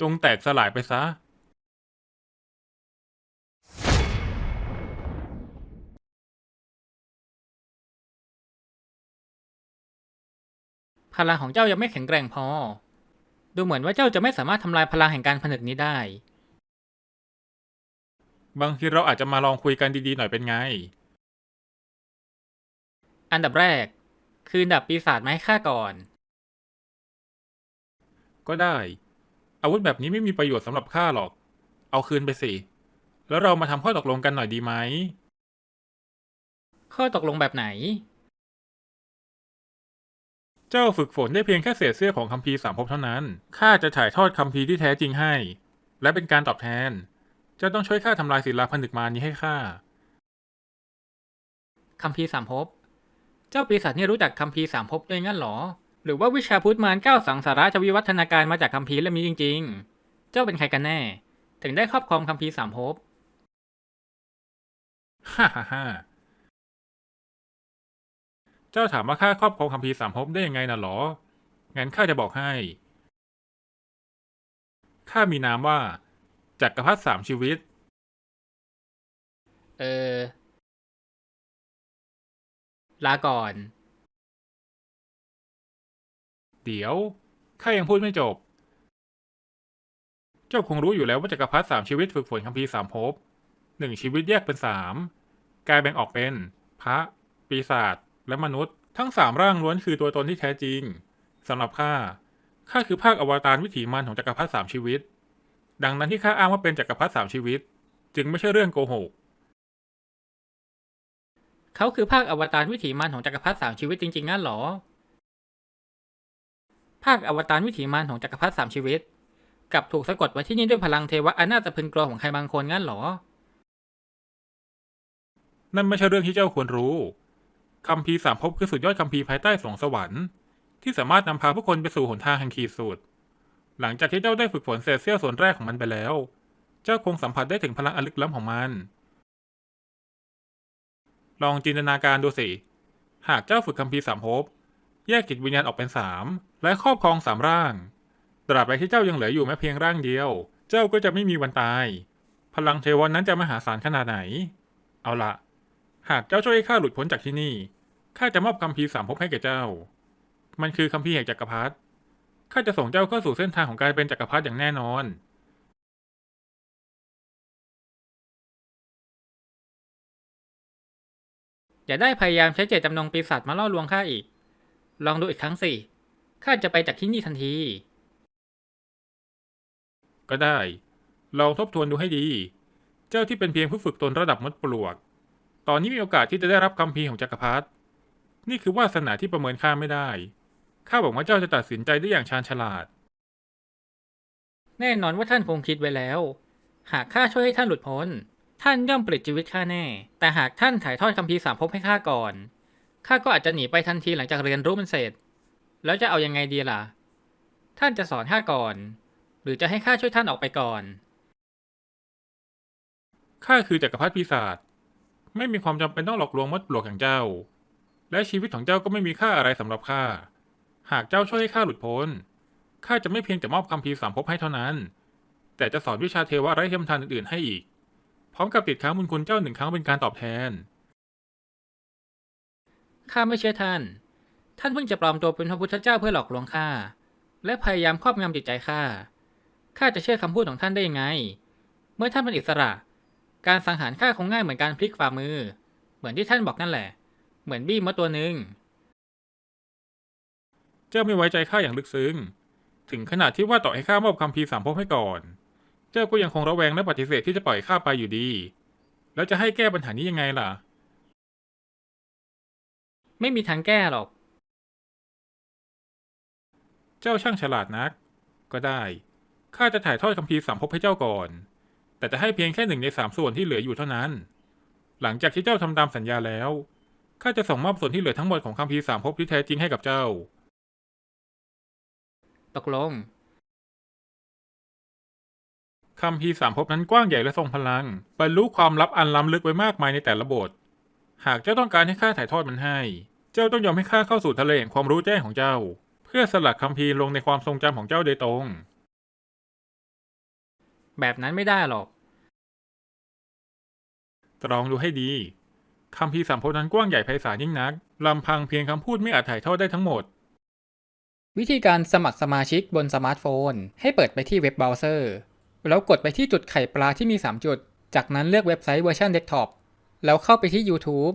จงแตกสลายไปซะ พลังของเจ้ายังไม่แข็งแกร่งพอ ดูเหมือนว่าเจ้าจะไม่สามารถทำลายพลังแห่งการผนึกนี้ได้ บางทีเราอาจจะมาลองคุยกันดีๆหน่อยเป็นไง อันดับแรก คือดับปีศาจมาให้ข้าก่อน ก็ได้ อาวุธแบบนี้ไม่มีประโยชน์สำหรับข้าหรอก เอาคืนไปสิ แล้วเรามาทำข้อตกลงกันหน่อยดีไหม ข้อตกลงแบบไหน เจ้าฝึกฝนได้เพียงแค่เศษเสื้อของคัมภีร์สามภพเท่านั้น ข้าจะถ่ายทอดคัมภีร์ที่แท้จริงให้ และเป็นการตอบแทน เจ้าต้องช่วยข้าทำลายศิลาผนึกมารนี้ให้ข้า คัมภีร์สามภพ เจ้าปีศาจนี่รู้จักคัมภีร์สามภพด้วยงั้นเหรอ หรือว่าวิชาพุทธมารเก้าสังสาระจะวิวัฒนาการมาจากคัมภีร์เล่มนี้จริง ๆ เจ้าเป็นใครกันแน่ ถึงได้ครอบครองคัมภีร์สามภพฮ่าฮ่าฮ่าเจ้าถามว่าข้าครอบครองคัมภีร์สามภพได้ยังไงน่ะหรอ งั้นข้าจะบอกให้ ข้ามีนามว่าจักรพรรดิสามชีวิต เออ ลาก่อน เดี๋ยวข้ายังพูดไม่จบ เจ้าคงรู้อยู่แล้วว่าจักรพรรดิสามชีวิตฝึกฝนคัมภีร์สามภพหนึ่งชีวิตแยกเป็นสามกลายแบ่งออกเป็น พระ ปีศาจและมนุษย์ ทั้งสามร่างล้วนคือตัวตนที่แท้จริงสำหรับข้าข้าคือภาคอวตารวิถีมารของจักรพรรดิสามชีวิต ดังนั้นที่ข้าอ้างว่าเป็นจักรพรรดิสามชีวิต จึงไม่ใช่เรื่องโกหกเขาคือภาคอวตารวิถีมารของจักรพรรดิสามชีวิตจริงๆงั้นเหรอ ภาคอวตารวิถีมารของจักรพรรดิสามชีวิตกลับถูกสะกดไว้ที่นี่ด้วยพลังเทวะอันน่าจะพึงกลัวของใครบางคนงั้นหรอ นั่นไม่ใช่เรื่องที่เจ้าควรรู้คัมภีร์สามภพคือสุดยอดคัมภีร์ภายใต้สวงสวรรค์ ที่สามารถนำพาผู้คนไปสู่หนทางแห่งขีดสุด หลังจากที่เจ้าได้ฝึกฝนเศษเสี้ยวส่วนแรกของมันไปแล้ว เจ้าคงสัมผัสได้ถึงพลังอันลึกล้ำของมัน ลองจินตนาการดูสิ หากเจ้าฝึกคัมภีร์สามภพแยกจิตวิญญาณออกเป็นสาม และครอบครองสามร่าง ตราบใดที่เจ้ายังเหลืออยู่แม้เพียงร่างเดียว เจ้าก็จะไม่มีวันตาย พลังเทวอนนั้นจะมหาศาลขนาดไหน เอาละหากเจ้าช่วยข้าหลุดพ้นจากที่นี่ ข้าจะมอบคัมภีสามภพให้แก่เจ้า มันคือคัมภีแห่งจักรพรรดิ ข้าจะส่งเจ้าเข้าสู่เส้นทางของการเป็นจักรพรรดิอย่างแน่นอนอย่าได้พยายามใช้เจตจำนงปีศาจมาล่อลวงข้าอีก ลองดูอีกครั้งสิ ข้าจะไปจากที่นี่ทันที ก็ได้ ลองทบทวนดูให้ดี เจ้าที่เป็นเพียงผู้ฝึกตนระดับมดปลวก ตอนนี้มีโอกาสที่จะได้รับคัมภีร์ของจักรพรรดิ นี่คือวาสนาที่ประเมินค่าไม่ได้ ข้าบอกว่าเจ้าจะตัดสินใจได้อย่างชาญฉลาด แน่นอนว่าท่านคงคิดไว้แล้ว หากข้าช่วยให้ท่านหลุดพ้น ท่านย่อมปลิดชีวิตข้าแน่ แต่หากท่านถ่ายทอดคัมภีร์สามภพให้ข้าก่อน ข้าก็อาจจะหนีไปทันทีหลังจากเรียนรู้มันเสร็จ แล้วจะเอายังไงดีล่ะ ท่านจะสอนข้าก่อน หรือจะให้ข้าช่วยท่านออกไปก่อน ข้าคือจักรพรรดิปีศาจไม่มีความจำเป็นต้องหลอกลวงมดปลวกอย่างเจ้า และชีวิตของเจ้าก็ไม่มีค่าอะไรสำหรับข้า หากเจ้าช่วยให้ข้าหลุดพ้น ข้าจะไม่เพียงแต่มอบคัมภีร์สามภพให้เท่านั้น แต่จะสอนวิชาเทวะไร้เทียมทานอื่นๆให้อีก พร้อมกับติดค้างบุญคุณเจ้าหนึ่งครั้งเป็นการตอบแทน ข้าไม่เชื่อท่าน ท่านเพิ่งจะปลอมตัวเป็นพระพุทธเจ้าเพื่อหลอกลวงข้า และพยายามครอบงำจิตใจข้า ข้าจะเชื่อคำพูดของท่านได้ยังไง เมื่อท่านเป็นอิสระ การสังหารข้าคงง่ายเหมือนการพลิกฝ่ามือ เหมือนที่ท่านบอกนั่นแหละ เหมือนบี้มดตัวหนึ่ง เจ้าไม่ไว้ใจข้าอย่างลึกซึ้ง ถึงขนาดที่ว่าต่อให้ข้ามอบคัมภีร์สามภพให้ก่อน เจ้าก็ยังคงระแวงและปฏิเสธที่จะปล่อยข้าไปอยู่ดี แล้วจะให้แก้ปัญหานี้ยังไงล่ะ ไม่มีทางแก้หรอก เจ้าช่างฉลาดนัก ก็ได้ ข้าจะถ่ายทอดคัมภีร์สามภพให้เจ้าก่อน แต่จะให้เพียงแค่หนึ่งในสามส่วนที่เหลืออยู่เท่านั้น หลังจากที่เจ้าทำตามสัญญาแล้ว ข้าจะส่งมอบส่วนที่เหลือทั้งหมดของคัมภีร์สามภพที่แท้จริงให้กับเจ้า ตกลงคัมภีร์สามภพนั้นกว้างใหญ่และทรงพลัง บรรลุความลับอันล้ำลึกไว้มากมายในแต่ละบท หากเจ้าต้องการให้ข้าถ่ายทอดมันให้ เจ้าต้องยอมให้ข้าเข้าสู่ทะเลแห่งความรู้แจ้งของเจ้าเพื่อสลักคัมภีร์ลงในความทรงจำของเจ้าโดยตรง แบบนั้นไม่ได้หรอก ตรองดูให้ดีคำพีร์สามภพนั้นกว้างใหญ่ไพศาลยิ่งนักลำพังเพียงคำพูดไม่อาจถ่ายทอดได้ทั้งหมด วิธีการสมัครสมาชิกบนสมาร์ทโฟน ให้เปิดไปที่เว็บเบราว์เซอร์ แล้วกดไปที่จุดไข่ปลาที่มี 3 จุด จากนั้นเลือกเว็บไซต์เวอร์ชันเดสก์ท็อปแล้วเข้าไปที่ YouTube